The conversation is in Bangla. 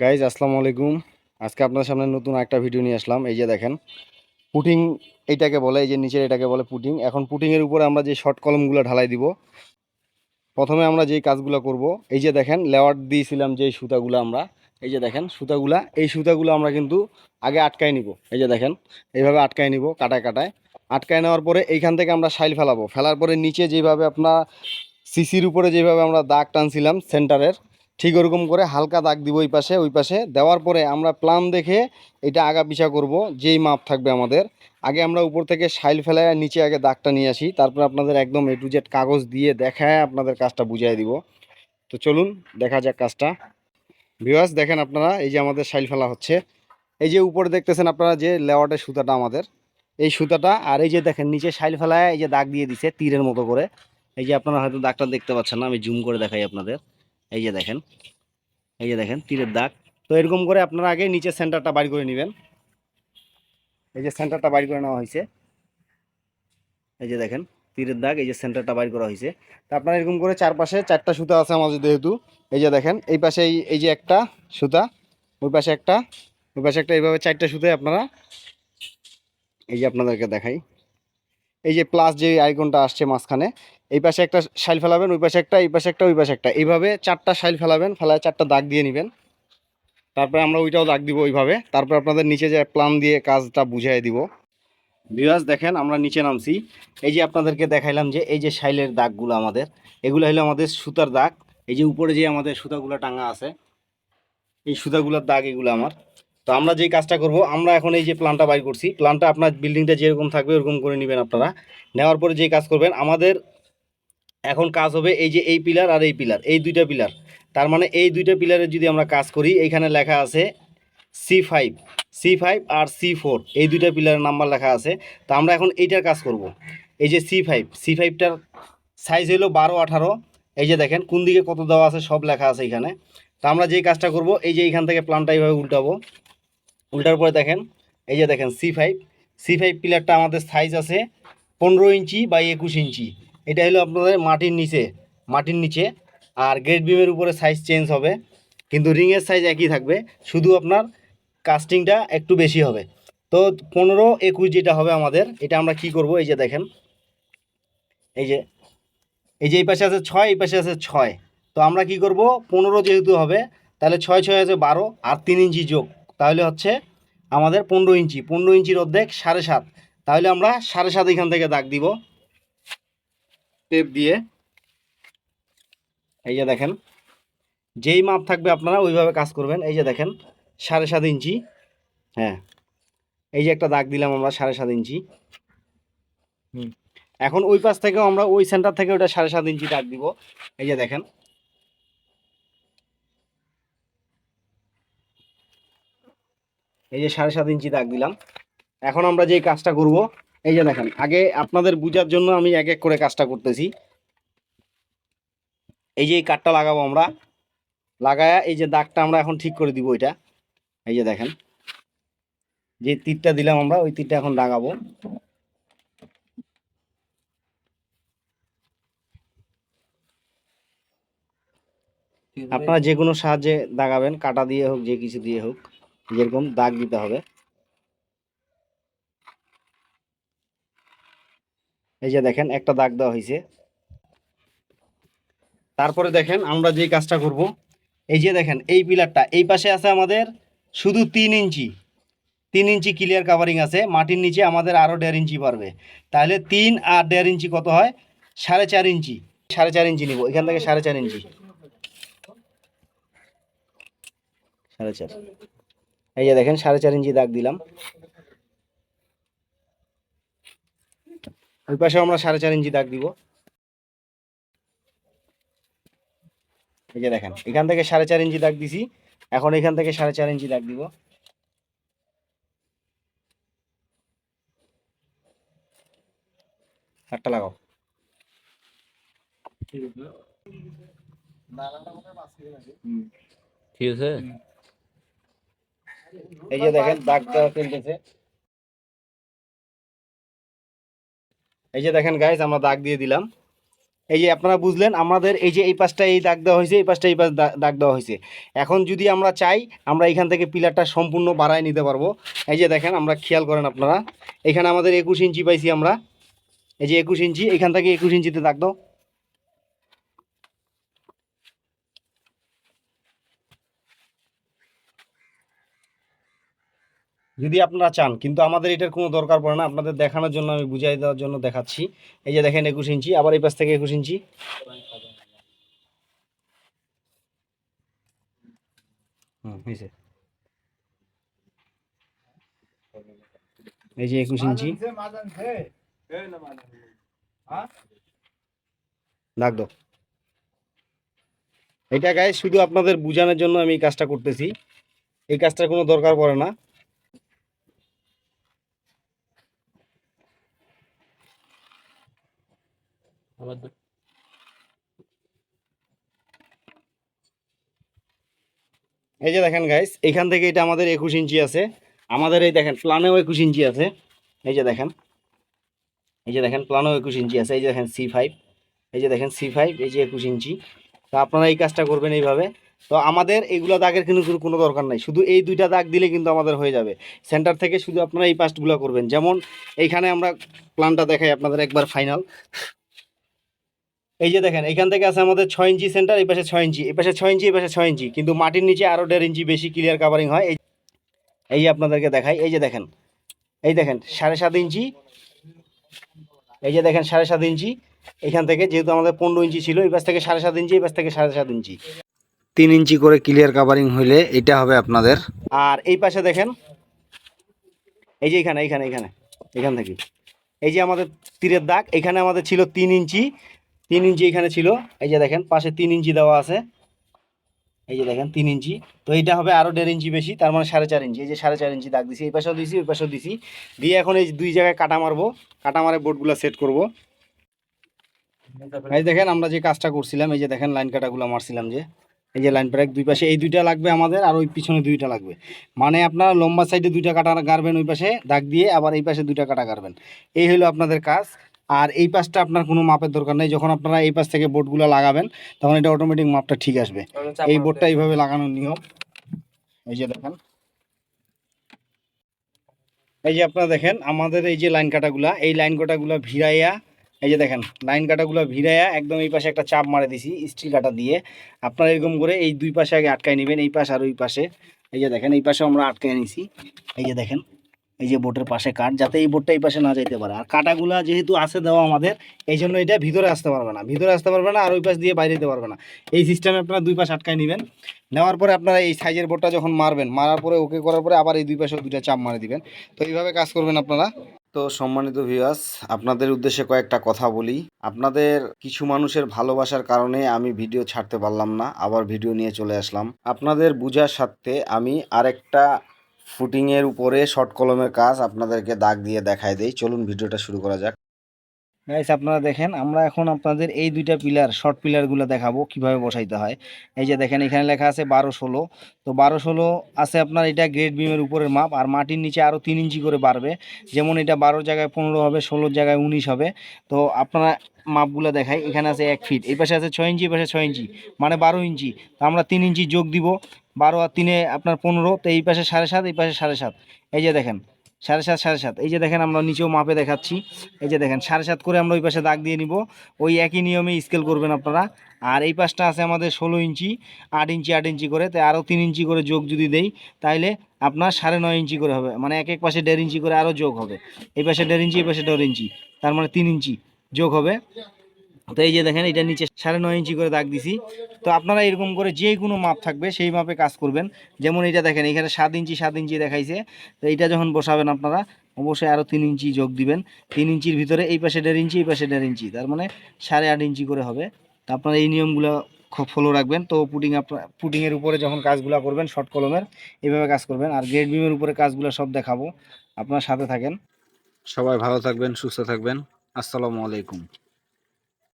গাইজ আসসালামু আলাইকুম। আজকে আপনার সামনে নতুন একটা ভিডিও নিয়ে আসলাম। এই যে দেখেন পুটিং এইটাকে বলে, এই যে নিচের এটাকে বলে পুটিং এখন পুটিংয়ের উপরে আমরা যে শর্ট কলমগুলো ঢালাই দিব, প্রথমে আমরা যেই কাজগুলো করব, এই যে দেখেন লেওয়ার দিয়েছিলাম যে সুতাগুলো আমরা, এই যে দেখেন, সুতাগুলা, এই সুতাগুলো আমরা কিন্তু আগে আটকায় নিব। এই যে দেখেন, এইভাবে আটকায় নিব, কাটায় কাটায়। আটকায় নেওয়ার পরে এইখান থেকে আমরা সাইল ফেলাবো। ফেলার পরে নিচে যেভাবে আপনার সিসির উপরে যেভাবে আমরা দাগ টানছিলাম সেন্টারের ঠিক ওরকম করে হালকা দাগ দিব ওই পাশে ওই পাশে। দেওয়ার পরে আমরা প্লান দেখে এটা আগা পিছা করব, যেই মাপ থাকবে আমাদের। আগে আমরা উপর থেকে সাইল ফেলায় নিচে আগে দাগটা নিয়ে আসি, তারপর আপনাদের একদম এ টু জেড কাগজ দিয়ে দেখায় আপনাদের কাজটা বুঝিয়ে দিব। তো চলুন, দেখা যাক কাজটা। ভিউয়ার্স, দেখেন আপনারা, এই যে আমাদের সাইল ফেলা হচ্ছে। এই যে উপরে দেখতেছেন আপনারা যে লেওয়াটের সুতাটা আমাদের। এই সুতাটা, আর এই যে দেখেন, নিচে সাইল ফেলায় এই যে দাগ দিয়ে দিছে তীরের মতো করে। এই যে আপনারা হয়তো দাগটা দেখতে পাচ্ছেন না, আমি জুম করে দেখাই আপনাদের। এই যে দেখেন, এই যে দেখেন, তীরের দাগ। তো এরকম করে আপনারা আগে নিচে সেন্টারটা বাইর করে নেবেন। এই যে সেন্টারটা বাইর করে নেওয়া হয়েছে। এই যে দেখেন, তীরের দাগ, এই যে সেন্টারটা বাইর করা হয়েছে। তা আপনারা এরকম করে চারপাশে চারটা সুতা আছে আমাদের যেহেতু। এই যে দেখেন, এই পাশে এই যে একটা সুতা, ওই পাশে একটা, ওই পাশে একটা, এইভাবে চারটা সুতায় আপনারা এই যে আপনাদেরকে দেখাই। এই যে প্লাস যে আইকনটা আসছে মাঝখানে, এই পাশে একটা শাইল ফেলাবেন, ওই পাশে একটা, এই পাশে একটা, ওই পাশে একটা। এইভাবে চারটা শাইল ফেলাবেন, ফেলায় চারটা দাগ দিয়ে নেবেন। তারপরে আমরা ওইটাও দাগ দিব ওইভাবে। তারপর আপনাদের নিচে যে প্লান দিয়ে কাজটা বুঝিয়ে দিব। বিয়াস দেখেন, আমরা নিচে নামছি। এই যে আপনাদেরকে দেখাইলাম যে, এই যে শাইলের দাগগুলো আমাদের, এগুলো হলো আমাদের সুতার দাগ। এই যে উপরে যে আমাদের সুতাগুলো টাঙা আছে, এই সুতাগুলোর দাগ এগুলো আমার। তো আমরা যেই কাজটা করব, আমরা এখন এই যে প্ল্যানটা বাইর করছি প্ল্যানটা আপনার বিল্ডিংটা যেরকম থাকবে ওরকম করে নেবেন আপনারা। নেওয়ার পরে যেই কাজ করবেন, আমাদের এখন কাজ হবে এই যে এই পিলার আর এই পিলার এই দুইটা পিলার তার মানে এই দুইটা পিলারের যদি আমরা কাজ করি এইখানে লেখা আছে C five C five R C four এই দুইটা পিলারের নাম্বার লেখা আছে। তো আমরা এখন এইটার কাজ করব। এই যে সি ফাইভ সি ফাইভটার সাইজ হলো বারো, আঠারো। এই যে দেখেন, কোন দিকে কত দেওয়া আছে সব লেখা আছে এখানে। তো আমরা যেই কাজটা করব, এই যে এইখান থেকে প্লানটা এইভাবে উল্টাবো। উল্টার পরে দেখেন, এই যে দেখেন সি ফাইভ সি ফাইভ পিলারটা আমাদের সাইজ আছে পনেরো ইঞ্চি বাই একুশ ইঞ্চি। এটা হলো আপনাদের মাটির নিচে মাটির নিচে। আর গ্রেড বিমের উপরে সাইজ চেঞ্জ হবে, কিন্তু রিংয়ের সাইজ একই থাকবে, শুধু আপনার কাস্টিংটা একটু বেশি হবে। তো পনেরো একুশ যেটা হবে আমাদের, এটা আমরা কি করব? এই যে দেখেন, এই যে এই যে এই পাশে আছে ছয়, এই পাশে আছে ছয়। তো আমরা কি করব? পনেরো যেহেতু হবে, তাহলে ছয় ছয় আছে বারো, আর তিন ইঞ্চি যোগ। তাহলে হচ্ছে আমাদের পনেরো ইঞ্চি পনেরো ইঞ্চির অর্ধেক সাড়ে সাত। তাহলে আমরা সাড়ে সাত এখান থেকে দাগ দিব। টেপ দিয়ে। এই যে দেখেন যেই মাপ থাকবে আপনারা ওইভাবে কাজ করবেন। এই যে দেখেন সাড়ে সাত ইঞ্চি। হ্যাঁ এই যে একটা দাগ দিলাম আমরা সাড়ে সাত ইঞ্চি। হুম। এখন ওই পাশ থেকেও আমরা ওই সেন্টার থেকে ওটা সাড়ে সাত ইঞ্চি দাগ দিব। এই যে দেখেন এই যে সাড়ে সাত ইঞ্চি দাগ দিলাম। এখন আমরা যে কাজটা করব, এই যে দেখেন, আগে আপনাদের বুঝার জন্য আমি এক এক করে কাজটা করতেছি। এই যে এই কাঠটা লাগাবো আমরা, লাগায়া এই যে দাগটা আমরা এখন ঠিক করে দিব এটা। এই যে দেখেন, যে তীরটা দিলাম আমরা, ওই তীরটা এখন লাগাবো। আপনারা যে কোনো সাহায্যে দাগাবেন, কাটা দিয়ে হোক, যে কিছু দিয়ে হোক। যেরকম দাগ দিতে হবে। এই যে দেখেন, একটা দাগ দেওয়া হয়েছে। তারপরে দেখেন, আমরা যে কাজটা করব, এই যে দেখেন, এই পিলারটা, এই পাশে আছে আমাদের শুধু তিন ইঞ্চি। তিন ইঞ্চি ক্লিয়ার কাভারিং আছে, মাটির নিচে আমাদের আরও দেড় ইঞ্চি পারবে তাহলে তিন আর দেড় ইঞ্চি কত হয়? সাড়ে চার ইঞ্চি। সাড়ে চার ইঞ্চি নিব, এখান থেকে সাড়ে চার ইঞ্চি। সাড়ে চার। এই যে দেখেন সাড়ে চার ইঞ্চি দাগ দিলাম। ওই পাশে আমরা সাড়ে চার ইঞ্চি দাগ দিব। এই যে দেখেন এখান থেকে সাড়ে চার ইঞ্চি দাগ দিছি। এখন এখান থেকে সাড়ে চার ইঞ্চি দাগ দিব। একটা লাগাও। ঠিক আছে? এই যে দেখেন দাগটা ফেলতেছে এই যে দেখেন গাইজ আমরা দাগ দিয়ে দিলাম। এই যে আপনারা বুঝলেন, আমাদের এই যে এই পাশটা এই দাগ দেওয়া হয়েছে, এই পাশটা এই পাশ দাগ দেওয়া হয়েছে। এখন যদি আমরা চাই, আমরা এখান থেকে পিলারটা সম্পূর্ণ বাড়ায় নিতে পারব। এই যে দেখেন, আমরা খেয়াল করেন আপনারা। এখানে আমাদের একুশ ইঞ্চি পাইছি আমরা। এই যে একুশ ইঞ্চি, এখান থেকে একুশ ইঞ্চিতে দাগ দাও। যদি আপনারা চান, কিন্তু আমাদের এটার কোনো দরকার পড়ে না, আপনাদের দেখানোর জন্য আমি বুঝাই দেওয়ার জন্য দেখাচ্ছি। এই যে দেখেন একুশ ইঞ্চি, আবার এই পাশ থেকে একুশ ইঞ্চি। এই যে একুশ ইঞ্চি। দাগ দাও। এটা গায়ে শুধু আপনাদের বোঝানোর জন্য আমি এই কাজটা করতেছি। এই কাজটার কোনো দরকার পড়ে না। এই যে দেখেন গাইস এখান থেকে এটা আমাদের একুশ ইঞ্চি আছে। আমাদের এই দেখেন প্লানেও একুশ ইঞ্চি আছে। এই যে দেখেন, এই যে দেখেন প্লানেও একুশ ইঞ্চি আছে। এই যে দেখেন সি ফাইভ এই যে দেখেন সি ফাইভ এই যে একুশ ইঞ্চি। তো আপনারা এই কাজটা করবেন এইভাবে। তো আমাদের এইগুলো দাগের কিন্তু কোনো- কোনো দরকার নাই। শুধু এই দুইটা দাগ দিলে কিন্তু আমাদের হয়ে যাবে। সেন্টার থেকে শুধু আপনারা এই পাস্টগুলো করবেন। যেমন এইখানে আমরা প্ল্যানটা দেখাই আপনাদের একবার ফাইনাল এই যে দেখেন, এখান থেকে আছে আমাদের ছয় ইঞ্চি সেন্টার এই পাশে ছয় ইঞ্চি, এই পাশে ছয় ইঞ্চি, এই পাশে ছয় ইঞ্চি। কিন্তু মাটির নিচে আরও দেড় ইঞ্চি বেশি ক্লিয়ার কাভারিং হয়। এই এই আপনাদেরকে দেখাই, এই যে দেখেন, এই দেখেন, সাড়ে সাত ইঞ্চি। এই যে দেখেন, সাড়ে সাত ইঞ্চি। এখান থেকে যেহেতু আমাদের পনেরো ইঞ্চি ছিল, এই পাশ থেকে সাড়ে সাত ইঞ্চি, এই পাশ থেকে সাড়ে সাত ইঞ্চি। তিন ইঞ্চি করে ক্লিয়ার কাভারিং হইলে এটা হবে আপনাদের। আর এই পাশে দেখেন, এই যে এখানে এইখানে এখানে, এখান থেকে। এই যে আমাদের তীরের দাগ, এখানে আমাদের ছিল তিন ইঞ্চি। তিন ইঞ্চি এখানে ছিল। এই যে দেখেন, পাশে তিন ইঞ্চি দেওয়া আছে। এই যে দেখেন, তিন ইঞ্চি। তো এইটা হবে আরও দেড় ইঞ্চি বেশি, তার মানে সাড়ে চার ইঞ্চি। এই যে সাড়ে চার ইঞ্চি দাগ দিছি, এই পাশেও দিছি, ওই পাশেও দিছি। দিয়ে এখন এই দুই জায়গায় কাটা মারবো। কাটা মারে বোর্ডগুলো সেট করব। এই দেখেন, আমরা যে কাজটা করছিলাম, এই যে দেখেন, লাইন কাটাগুলো মারছিলাম যে। এই যে লাইন প্যাক দুই পাশে এই দুইটা লাগবে আমাদের, আর ওই পিছনে দুইটা লাগবে। মানে আপনার লম্বা সাইডে দুইটা কাটা গাড়বেন ওই পাশে, দাগ দিয়ে আবার এই পাশে দুইটা কাটা গাড়বেন। এই হলো আপনাদের কাজ। আর এই পাশটা আপনার কোনো মাপের দরকার নেই। যখন আপনারা এই পাশ থেকে বোর্ডগুলো লাগাবেন তখন এটা অটোমেটিক মাপটা ঠিক আসবে। এই বোর্ডটা এইভাবে লাগানোর নিয়ম। এই যে দেখেন। এই যে আপনারা দেখেন আমাদের এই যে লাইন কাটাগুলা এই লাইন কাটাগুলা ভিড়াইয়া এই যে দেখেন লাইন কাটাগুলো ভিড়াইয়া একদম এই পাশে একটা চাপ মারে দিছি স্টিল কাটা দিয়ে। আপনারা এরকম করে এই দুই পাশে আগে আটকায় নেবেন এই পাশ আর ওই পাশে। এই যে দেখেন এই পাশে আমরা আটকায় নিছি। এই যে দেখেন। এই যে বোটের পাশে কাঠ, যাতে এই বোটটা এই পাশে না যাইতে পারে। আর কাটাগুলা যেহেতু আছে দেওয়া আমাদের এই জন্য এটা ভিতরে আসতে পারবে না। ভিতরে আসতে পারবে না, আর ওই পাশ দিয়ে বাইরে যেতে পারবে না। এই সিস্টেমে আপনারা দুই পাশ আটকায় নেবেন। নেওয়ার পরে আপনারা এই সাইজের বোটটা যখন মারবেন, মারার পরে ওকে করার পরে আবার এই দুই পাশে দুইটা চাপ মারে দিবেন। তো এইভাবে কাজ করবেন আপনারা। তো সম্মানিত ভিউয়ার্স আপনাদের উদ্দেশ্যে কয়েকটা কথা বলি। আপনাদের কিছু মানুষের ভালোবাসার কারণে আমি ভিডিও ছাড়তে পারলাম না, আবার ভিডিও নিয়ে চলে আসলাম। আপনাদের বোঝার সাথে আমি আরেকটা ফুটিংয়ের উপরে শর্ট কলমের কাজ আপনাদেরকে দাগ দিয়ে দেখাই দেই। চলুন ভিডিওটা শুরু করা যাক। গাইস আপনারা দেখেন, আমরা এখন আপনাদের এই দুইটা পিলার শর্ট পিলারগুলো দেখাবো, কীভাবে বসাইতে হয়। এই যে দেখেন, এখানে লেখা আছে বারো ষোলো। তো বারো ষোলো আছে আপনার, এটা গ্রেড বিমের উপরের মাপ, আর মাটির নিচে আরও তিন ইঞ্চি করে বাড়বে। যেমন এটা বারোর জায়গায় পনেরো হবে ষোলোর জায়গায় উনিশ হবে। তো আপনারা মাপগুলো দেখাই, এখানে আছে এক ফিট এই পাশে আছে ছয় ইঞ্চি এই পাশে ছয় ইঞ্চি মানে বারো ইঞ্চি। তো আমরা তিন ইঞ্চি যোগ দিব বারো আর তিনে আপনার পনেরো, তো এই পাশে সাড়ে সাত, এই পাশে সাড়ে সাত। এই যে দেখেন, সাড়ে সাত সাড়ে সাত। এই যে দেখেন, আমরা নিচেও মাপে দেখাচ্ছি। এই যে দেখেন, সাড়ে সাত করে আমরা ওই পাশে দাগ দিয়ে নিব। ওই একই নিয়মে স্কেল করবেন আপনারা। আর এই পাশটা আছে আমাদের ষোলো ইঞ্চি, আট ইঞ্চি আট ইঞ্চি করে। তাই আরও তিন ইঞ্চি করে যোগ যদি দেই তাহলে আপনার সাড়ে নয় ইঞ্চি করে হবে। মানে এক এক পাশে দেড় ইঞ্চি করে আরও যোগ হবে। এই পাশে দেড় ইঞ্চি, এই পাশে দেড় ইঞ্চি। তার মানে তিন ইঞ্চি যোগ হবে। তো এই যে দেখেন, এটা নিচে সাড়ে নয় ইঞ্চি করে দাগ দিছি। তো আপনারা এরকম করে যে কোনো মাপ থাকবে, সেই মাপে কাজ করবেন। যেমন এটা দেখেন, এখানে সাত ইঞ্চি সাত ইঞ্চি দেখাইছে। তো এইটা যখন বসাবেন আপনারা, অবশ্যই আরও তিন ইঞ্চি যোগ দিবেন। তিন ইঞ্চির ভিতরে এই পাশে দেড় ইঞ্চি, এই পাশে দেড় ইঞ্চি, তার মানে সাড়ে আট ইঞ্চি করে হবে। তো আপনারা এই নিয়মগুলো ফলো রাখবেন। তো পুটিং আপনার পুটিংয়ের উপরে যখন কাজগুলো করবেন শর্ট কলমের এইভাবে কাজ করবেন। আর গ্রেড বিমের উপরে কাজগুলো সব দেখাবো। আপনার সাথে থাকেন। সবাই ভালো থাকবেন, সুস্থ থাকবেন। আসসালামু আলাইকুম।